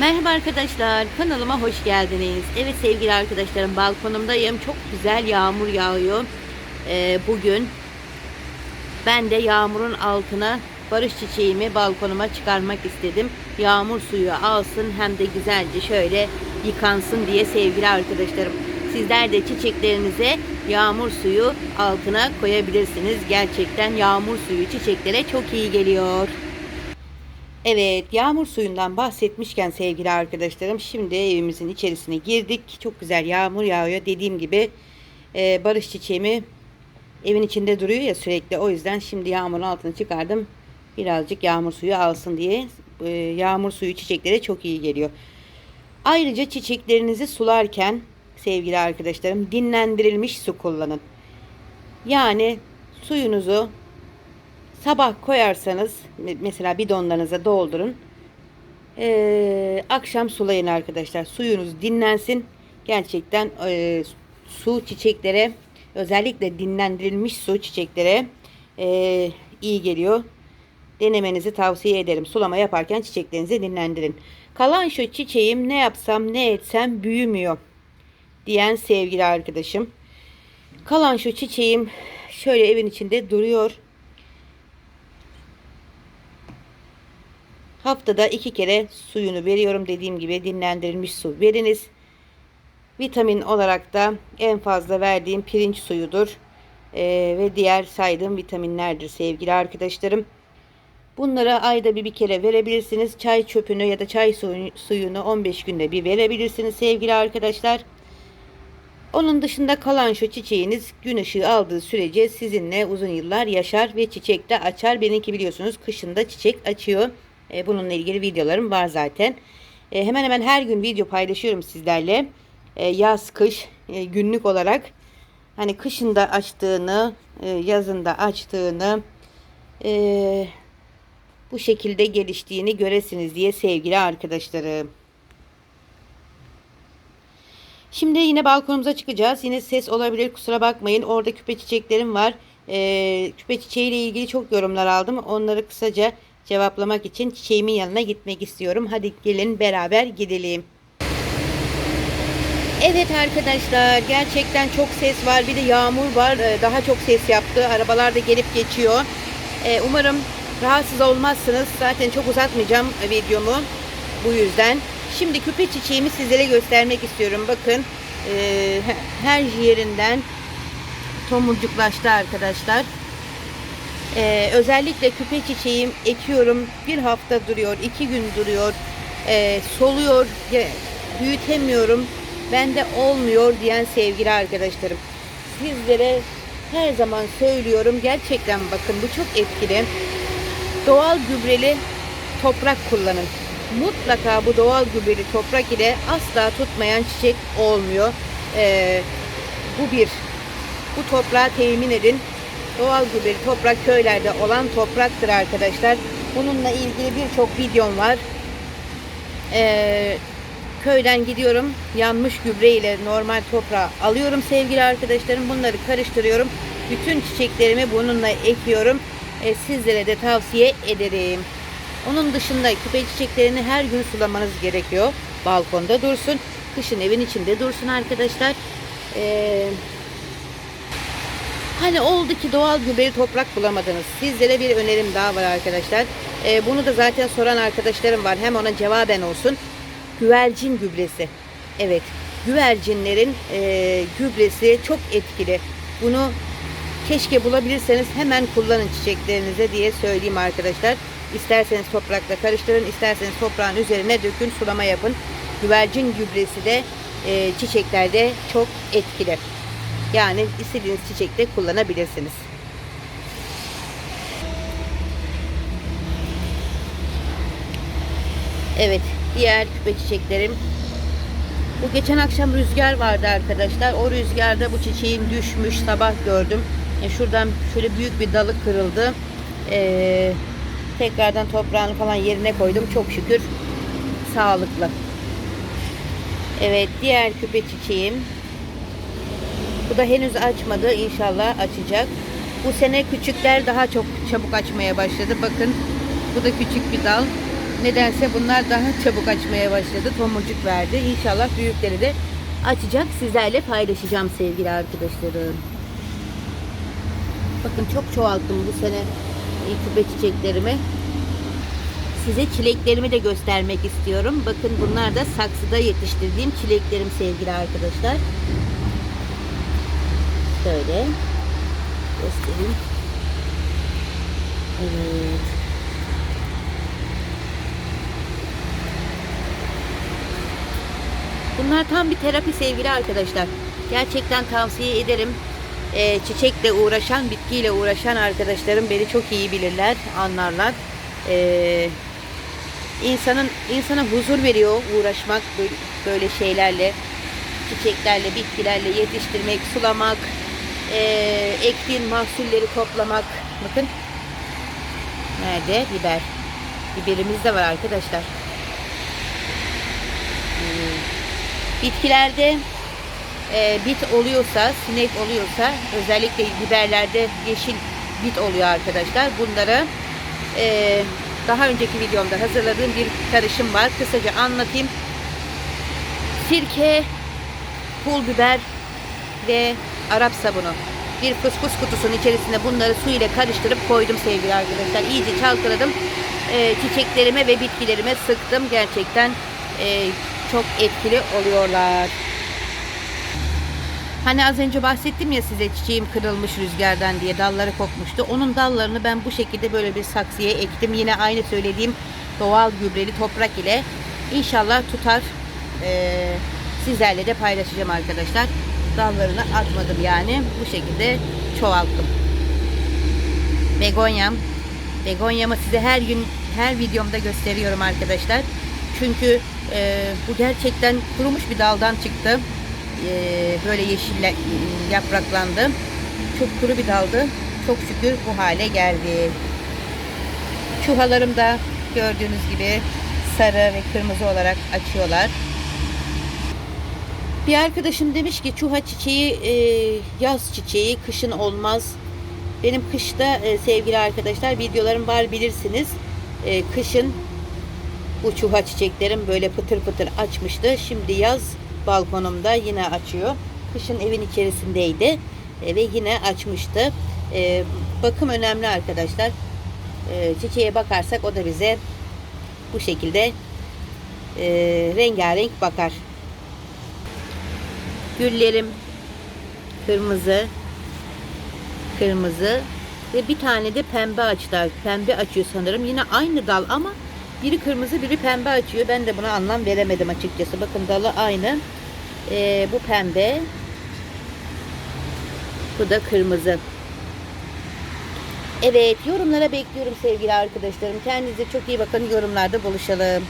Merhaba arkadaşlar, kanalıma hoş geldiniz. Evet sevgili arkadaşlarım, balkonumdayım. Çok güzel yağmur yağıyor ee, bugün. Ben de yağmurun altına barış çiçeğimi balkonuma çıkarmak istedim. Yağmur suyu alsın hem de güzelce şöyle yıkansın diye sevgili arkadaşlarım. Sizler de çiçeklerinize yağmur suyu altına koyabilirsiniz. Gerçekten yağmur suyu çiçeklere çok iyi geliyor. Evet, yağmur suyundan bahsetmişken sevgili arkadaşlarım, şimdi evimizin içerisine girdik. Çok güzel yağmur yağıyor. Dediğim gibi e, barış çiçeğimi evin içinde duruyor ya sürekli. O yüzden şimdi yağmurun altını çıkardım. Birazcık yağmur suyu alsın diye. E, yağmur suyu çiçeklere çok iyi geliyor. Ayrıca çiçeklerinizi sularken sevgili arkadaşlarım dinlendirilmiş su kullanın. Yani suyunuzu Sabah koyarsanız me- mesela bidonlarınıza doldurun. Ee, akşam sulayın arkadaşlar. Suyunuz dinlensin. Gerçekten e, su çiçeklere özellikle dinlendirilmiş su çiçeklere e, iyi geliyor. Denemenizi tavsiye ederim. Sulama yaparken çiçeklerinizi dinlendirin. Kalan şu çiçeğim ne yapsam ne etsem büyümüyor diyen sevgili arkadaşım. Kalan şu çiçeğim şöyle evin içinde duruyor. Haftada iki kere suyunu veriyorum. Dediğim gibi dinlendirilmiş su veriniz. Vitamin olarak da en fazla verdiğim pirinç suyudur. Ee, ve diğer saydığım vitaminlerdir sevgili arkadaşlarım. Bunları ayda bir, bir kere verebilirsiniz. Çay çöpünü ya da çay suyu- suyunu 15 günde bir verebilirsiniz sevgili arkadaşlar. Onun dışında kalan şu çiçeğiniz gün ışığı aldığı sürece sizinle uzun yıllar yaşar ve çiçek de açar. Benimki biliyorsunuz kışında çiçek açıyor. E, bununla ilgili videolarım var zaten. E, hemen hemen her gün video paylaşıyorum sizlerle. E, yaz, kış, e, günlük olarak. Hani kışında açtığını, yazında açtığını, bu şekilde geliştiğini göresiniz diye sevgili arkadaşlarım. Şimdi yine balkonumuza çıkacağız. Yine ses olabilir kusura bakmayın. Orada küpe çiçeklerim var. Ee, küpe çiçeği ile ilgili çok yorumlar aldım. Onları kısaca cevaplamak için çiçeğimin yanına gitmek istiyorum. Hadi gelin beraber gidelim. Evet arkadaşlar gerçekten çok ses var. Bir de yağmur var. Ee, Daha çok ses yaptı. Arabalar da gelip geçiyor. Ee, Umarım rahatsız olmazsınız. Zaten çok uzatmayacağım videomu. Bu yüzden. Şimdi küpe çiçeğimi sizlere göstermek istiyorum. Bakın e, her yerinden tomurcuklaştı arkadaşlar. Ee, özellikle küpe çiçeğim ekiyorum. Bir hafta duruyor, iki gün duruyor. Ee, soluyor, büyütemiyorum. Bende olmuyor diyen sevgili arkadaşlarım. Sizlere her zaman söylüyorum. Gerçekten bakın bu çok etkili. Doğal gübreli toprak kullanın. Mutlaka bu doğal gübreli toprak ile asla tutmayan çiçek olmuyor. Ee, bu bir. Bu toprağı temin edin. Doğal gübreli toprak köylerde olan topraktır arkadaşlar. Bununla ilgili birçok videom var. Ee, köyden gidiyorum. Yanmış gübre ile normal toprağı alıyorum sevgili arkadaşlarım. Bunları karıştırıyorum. Bütün çiçeklerimi bununla ekiyorum. Ee, sizlere de tavsiye ederim. Onun dışında küpe çiçeklerini her gün sulamanız gerekiyor. Balkonda dursun. Kışın evin içinde dursun arkadaşlar. Ee, Hani oldu ki doğal gübreli toprak bulamadınız. Sizlere bir önerim daha var arkadaşlar. Ee, bunu da zaten soran arkadaşlarım var. Hem ona cevaben olsun. Güvercin gübresi. Evet. Güvercinlerin e, gübresi çok etkili. Bunu keşke bulabilirseniz hemen kullanın çiçeklerinize diye söyleyeyim arkadaşlar. İsterseniz toprakla karıştırın, isterseniz toprağın üzerine dökün, sulama yapın. Güvercin gübresi de e, çiçeklerde çok etkili. Yani istediğiniz çiçekte kullanabilirsiniz. Evet, diğer küpe çiçeklerim. Bu geçen akşam rüzgar vardı arkadaşlar. O rüzgarda bu çiçeğin düşmüş sabah gördüm. E, şuradan şöyle büyük bir dalı kırıldı. Ee, tekrardan toprağını falan yerine koydum. Çok şükür sağlıklı. Evet, diğer küpe çiçeğim. Bu da henüz açmadı. İnşallah açacak. Bu sene küçükler daha çok çabuk açmaya başladı. Bakın bu da küçük bir dal. Nedense bunlar daha çabuk açmaya başladı. Tomurcuk verdi. İnşallah büyükleri de açacak. Sizlerle paylaşacağım sevgili arkadaşlarım. Bakın çok çoğalttım bu sene e, küpe çiçeklerimi. Size çileklerimi de göstermek istiyorum. Bakın bunlar da saksıda yetiştirdiğim çileklerim sevgili arkadaşlar. Şöyle göstereyim. Evet. Bunlar tam bir terapi sevgili arkadaşlar. Gerçekten tavsiye ederim. Ee, çiçekle uğraşan, bitkiyle uğraşan arkadaşlarım beni çok iyi bilirler, anlarlar. Ee, insanın insana huzur veriyor uğraşmak böyle, şeylerle, çiçeklerle, bitkilerle yetiştirmek, sulamak, ee, ektiğin mahsulleri toplamak. Bakın nerede biber? Biberimiz de var arkadaşlar. Hmm. Bitkilerde e, bit oluyorsa, sinek oluyorsa özellikle biberlerde yeşil bit oluyor arkadaşlar. Bunları e, daha önceki videomda hazırladığım bir karışım var. Kısaca anlatayım. Sirke, pul biber ve Arap sabunu. Bir fısfıs kutusunun içerisine bunları su ile karıştırıp koydum sevgili arkadaşlar. İyice çalkaladım. E, çiçeklerime ve bitkilerime sıktım. Gerçekten e, çok etkili oluyorlar. Hani az önce bahsettim ya size çiçeğim kırılmış rüzgardan diye dalları kopmuştu. Onun dallarını ben bu şekilde böyle bir saksıya ektim. Yine aynı söylediğim doğal gübreli toprak ile inşallah tutar. Ee, sizlerle de paylaşacağım arkadaşlar. Dallarını atmadım yani. Bu şekilde çoğalttım. Begonyam. Begonyamı size her gün her videomda gösteriyorum arkadaşlar. Çünkü e, bu gerçekten kurumuş bir daldan çıktı. E, böyle yeşille yapraklandı. Çok kuru bir daldı. Çok şükür bu hale geldi. Çuhalarım da gördüğünüz gibi sarı ve kırmızı olarak açıyorlar. Bir arkadaşım demiş ki çuha çiçeği e, yaz çiçeği kışın olmaz. Benim kışta e, sevgili arkadaşlar videolarım var bilirsiniz. E, kışın bu çuha çiçeklerim böyle pıtır pıtır açmıştı. Şimdi yaz balkonumda yine açıyor. Kışın evin içerisindeydi e, ve yine açmıştı. E, bakım önemli arkadaşlar. E, çiçeğe bakarsak o da bize bu şekilde e, rengarenk bakar. Güllerim kırmızı kırmızı ve bir tane de pembe açtı. Pembe açıyor sanırım. Yine aynı dal ama biri kırmızı biri pembe açıyor. Ben de buna anlam veremedim açıkçası. Bakın dalı aynı. Ee, bu pembe. Bu da kırmızı. Evet yorumlara bekliyorum sevgili arkadaşlarım. Kendinize çok iyi bakın. Yorumlarda buluşalım.